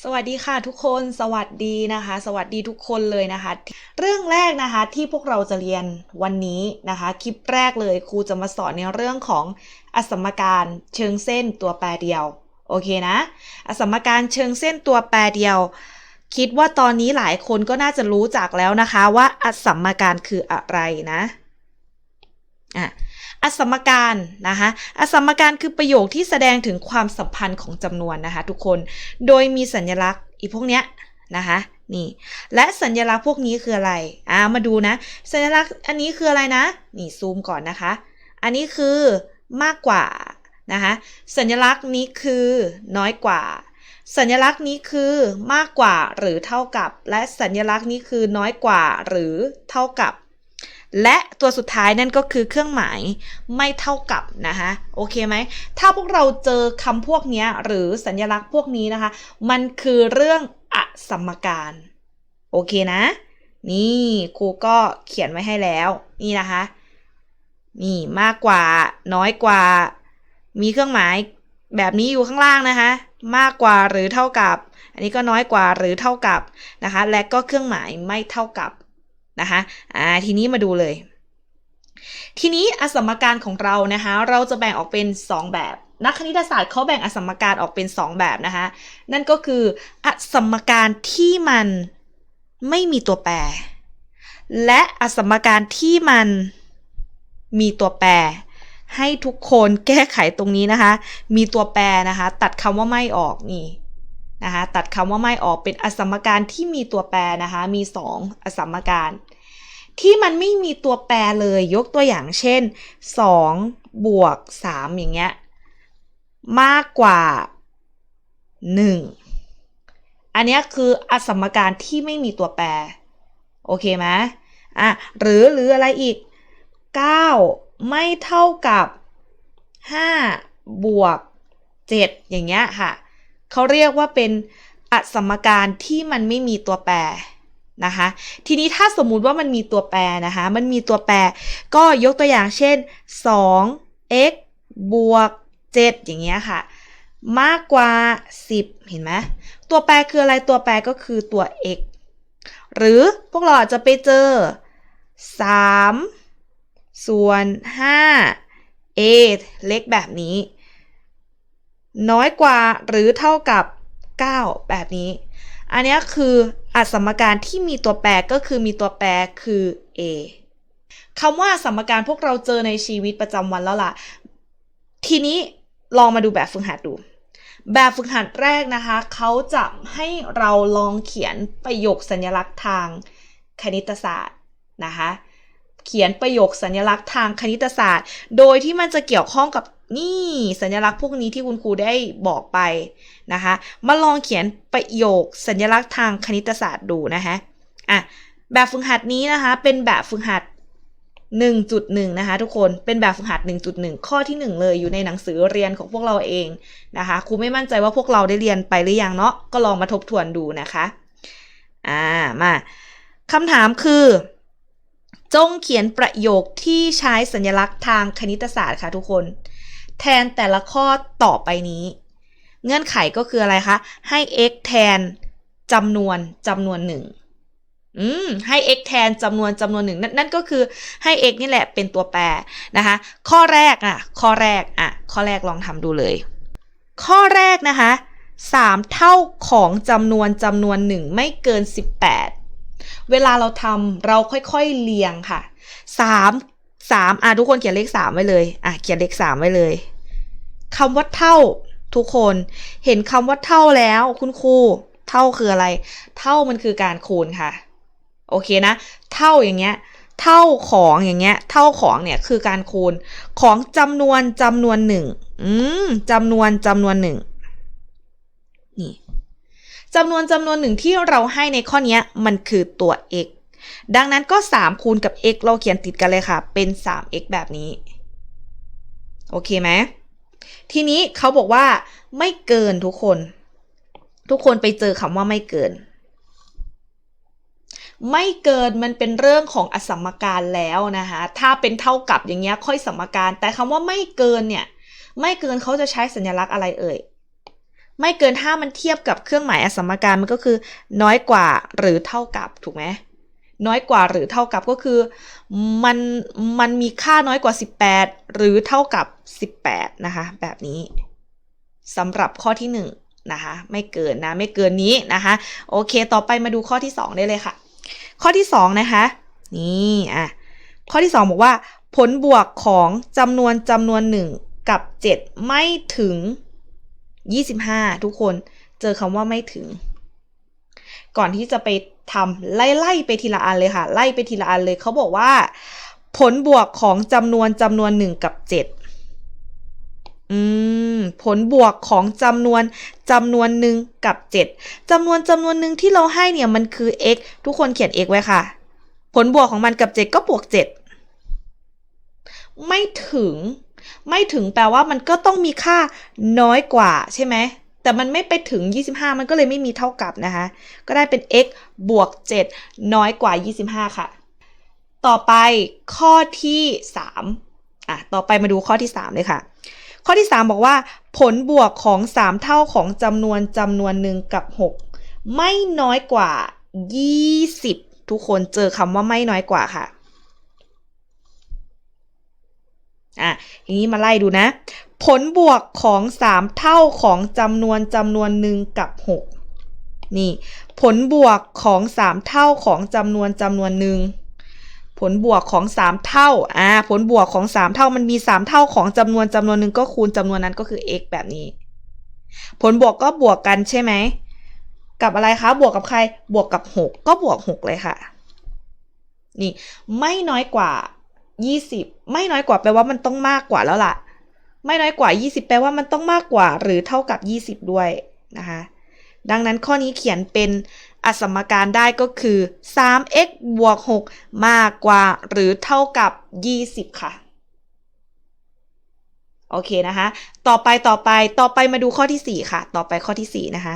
สวัสดีค่ะทุกคนสวัสดีนะคะ สวัสดีทุกคนเลยนะคะ เรื่องแรกนะคะที่พวกเราจะเรียนวันนี้นะคะ คลิปแรกเลยครูจะมาสอนในเรื่องของอสมการเชิงเส้นตัวแปรเดียว โอเคนะ อสมการเชิงเส้นตัวแปรเดียว คิดว่าตอนนี้หลายคนก็น่าจะรู้จักแล้วนะคะ ว่าอสมการคืออะไรนะอะ อสมการนะคะอสมการคือประโยคที่แสดงถึงความสัมพันธ์ของจำนวนนะคะทุกคน โดยมีสัญลักษณ์อีพวกเนี้ยนะคะนี่และสัญลักษณ์พวกนี้คืออะไรอ่ามาดูนะ สัญลักษณ์อันนี้คืออะไรนะนี่ซูมก่อนนะคะ อันนี้คือมากกว่านะคะสัญลักษณ์นี้คือน้อยกว่า สัญลักษณ์นี้คือมากกว่าหรือเท่ากับ และสัญลักษณ์นี้คือน้อยกว่าหรือเท่ากับ และตัวสุดท้ายนั่นก็คือเครื่องหมายไม่เท่ากับนะคะโอเคไหมถ้าพวกเราเจอคำพวกนี้หรือสัญลักษณ์พวกนี้นะคะ มันคือเรื่องอสมการ โอเคนะ นี่ครูก็เขียนไว้ให้แล้ว นี่นะคะ นี่มากกว่าน้อยกว่า มีเครื่องหมายแบบนี้อยู่ข้างล่างนะคะ มากกว่าหรือเท่ากับ อันนี้ก็น้อยกว่าหรือเท่ากับนะคะ และก็เครื่องหมายไม่เท่ากับ นะคะอ่าทีนี้มาดูเลย ทีนี้อสมการของเรานะคะเราจะแบ่งออกเป็น 2 แบบนักคณิตศาสตร์เขาแบ่งอสมการออกเป็น 2 แบบนะคะนั่นก็คืออสมการที่มันไม่มีตัวแปร และอสมการที่มันมีตัวแปร ให้ทุกคนแก้ไขตรงนี้นะคะ มีตัวแปรนะคะ ตัดคำว่าไม่ออกนี่ นะคะตัดคำว่าไม่ออกเป็นอสมการที่มีตัวแปรนะคะ มี 2 อสมการ ที่มันไม่มีตัวแปรเลยยกตัวอย่างเช่น2บวก3อย่างเงี้ยมากกว่า 1 อันนี้คืออสมการที่ไม่มีตัวแปร โอเคไหมอะหรือหรืออะไรอีก 9 ไม่เท่ากับ 5 บวก 7 อย่างเงี้ยค่ะ เขาเรียกว่าเป็นอสมการที่มันไม่มีตัวแปรนะคะทีนี้ถ้าสมมุติว่ามันมีตัวแปรนะคะมันมีตัวแปรก็ยกตัวอย่างเช่น 2 x บวก 7 อย่างเงี้ยค่ะ มากกว่า 10 เห็นไหมตัวแปรคืออะไรตัวแปรก็คือตัว x หรือพวกเราอาจจะไปเจอ 3 ส่วน 5 a เล็กแบบนี้ น้อยกว่าหรือเท่ากับ 9 แบบนี้ อันนี้คืออสมการที่มีตัวแปรก็คือมีตัวแปรคือ a คำว่าสมการพวกเราเจอในชีวิตประจำวันแล้วล่ะ ทีนี้ลองมาดูแบบฝึกหัดดู แบบฝึกหัดแรกนะคะ เขาจะให้เราลองเขียนประโยคสัญลักษณ์ทางคณิตศาสตร์นะคะ เขียนประโยคสัญลักษณ์ทางคณิตศาสตร์ โดยที่มันจะเกี่ยวข้องกับ นี่สัญลักษณ์พวกนี้ที่คุณครูได้บอกไปนะคะ มาลองเขียนประโยคสัญลักษณ์ทางคณิตศาสตร์ดูนะคะอะแบบฝึกหัดนี้นะคะ เป็นแบบฝึกหัด 1.1 นะคะ ทุกคนเป็นแบบฝึกหัด 1.1 ข้อที่ 1 เลยอยู่ในหนังสือเรียนของพวกเราเองนะคะครูไม่มั่นใจว่าพวกเราได้เรียนไปหรือยังเนาะก็ลองมาทบทวนดูนะคะอ่ามาคำถามคือ จงเขียนประโยคที่ใช้สัญลักษณ์ทางคณิตศาสตร์ค่ะทุกคน แทนแต่ละข้อต่อไปนี้ เงื่อนไขก็คืออะไรคะ ให้ x แทนจำนวนจำนวนหนึ่งอืมให้ x แทนจำนวนจำนวนหนึ่งนั่นนั่นก็คือให้ x นี่แหละเป็นตัวแปรนะคะ ข้อแรกอะ ข้อแรกอะ ข้อแรกลองทำดูเลย ข้อแรกนะคะ 3 เท่าของจำนวนจำนวนหนึ่งไม่เกิน 18 เวลาเราทำเราค่อยๆเรียงค่ะ 3 3อะทุกคนเขียนเลข 3 ไว้เลย อะเขียนเลข 3 ไว้เลย คำว่าเท่าทุกคน เห็นคำว่าเท่าแล้วคุณครูเท่าคืออะไร เท่ามันคือการคูณค่ะ โอเคนะ เท่าอย่างเงี้ย เท่าของอย่างเงี้ย เท่าของเนี่ยคือการคูณ ของจำนวนจำนวนหนึ่งอืมจำนวนจำนวนหนึ่งนี่จำนวนจำนวนหนึ่งที่เราให้ในข้อนี้มันคือตัว x ดังนั้นก็ 3 คูณกับ x เราเขียนติดกันเลยค่ะ เป็น 3x แบบนี้ โอเคไหม ทีนี้เขาบอกว่าไม่เกินทุกคน ทุกคนไปเจอคำว่าไม่เกิน ไม่เกินมันเป็นเรื่องของอสมการแล้วนะคะถ้าเป็นเท่ากับอย่างเงี้ยค่อยสมการ แต่คำว่าไม่เกินเนี่ย ไม่เกินเขาจะใช้สัญลักษณ์อะไรเอ่ยไม่เกินถ้ามันเทียบกับเครื่องหมายอสมการมันก็คือ น้อยกว่าหรือเท่ากับถูกไหม น้อยกว่าหรือเท่ากับก็คือ มันมันมีค่าน้อยกว่า 18 หรือเท่ากับ 18 นะคะ แบบนี้สำหรับข้อที่ 1 นะคะ ไม่เกินนะไม่เกินนี้นะคะ โอเค ต่อไปมาดูข้อที่ 2 ได้เลยค่ะ ข้อที่ 2 นะคะ นี่อะข้อที่ 2 บอกว่า ผลบวกของจำนวนจำนวน 1 กับ 7 ไม่ถึง 25 ทุกคนเจอคำว่าไม่ถึง ก่อนที่จะไป ทำไล่ไล่ไปทีละอันเลยค่ะ ไล่ไปทีละอันเลยเขาบอกว่า ผลบวกของจำนวนจำนวน1กับ7อืมผลบวกของจำนวนจำนวนหนึ่งกับ 7จำนวนจำนวนหนึ่งที่เราให้เนี่ยมันคือ x ทุกคนเขียน x ไว้ค่ะ ผลบวกของมันกับ 7 ก็บวก 7 ไม่ถึง ไม่ถึงแปลว่ามันก็ต้องมีค่าน้อยกว่าใช่ไหม แต่มันไม่ไปถึง 25 มันก็เลยไม่มีเท่ากับนะคะ ก็ได้เป็น x บวก 7 น้อยกว่า 25 ค่ะ ต่อไปข้อที่ 3 อะ ต่อไปมาดูข้อที่ 3 เลยค่ะ ข้อที่ 3 บอกว่า ผลบวกของ 3 เท่าของจำนวนจำนวนหนึ่งกับ 6 ไม่น้อยกว่า 20 ทุกคนเจอคำว่าไม่น้อยกว่าค่ะอะทีนี้มาไล่ดูนะ ผลบวกของ 3 เท่าของจำนวนจำนวนหนึ่งกับ 6 นี่ ผลบวกของ 3 เท่าของจำนวนจำนวนหนึ่งผลบวกของ 3 เท่า อ่า ผลบวกของ 3 เท่ามันมี 3 เท่าของจำนวนจำนวนหนึ่งก็คูณจำนวนนั้นก็คือ x แบบนี้ ผลบวกก็บวกกันใช่ไหม กับอะไรคะ บวกกับใคร บวกกับ 6 ก็บวก 6 เลยค่ะ นี่ ไม่น้อยกว่า 20 ไม่น้อยกว่าแปลว่ามันต้องมากกว่าแล้วล่ะ ไม่น้อยกว่า 20 แปลว่ามันต้องมากกว่าหรือเท่ากับ 20 ด้วยนะคะดังนั้นข้อนี้เขียนเป็นอสมการได้ก็คือ 3x บวก 6 มากกว่าหรือเท่ากับ 20 ค่ะ โอเคนะคะ ต่อไปต่อไปต่อไปมาดูข้อที่ 4 ค่ะ ต่อไปข้อที่ 4 นะคะ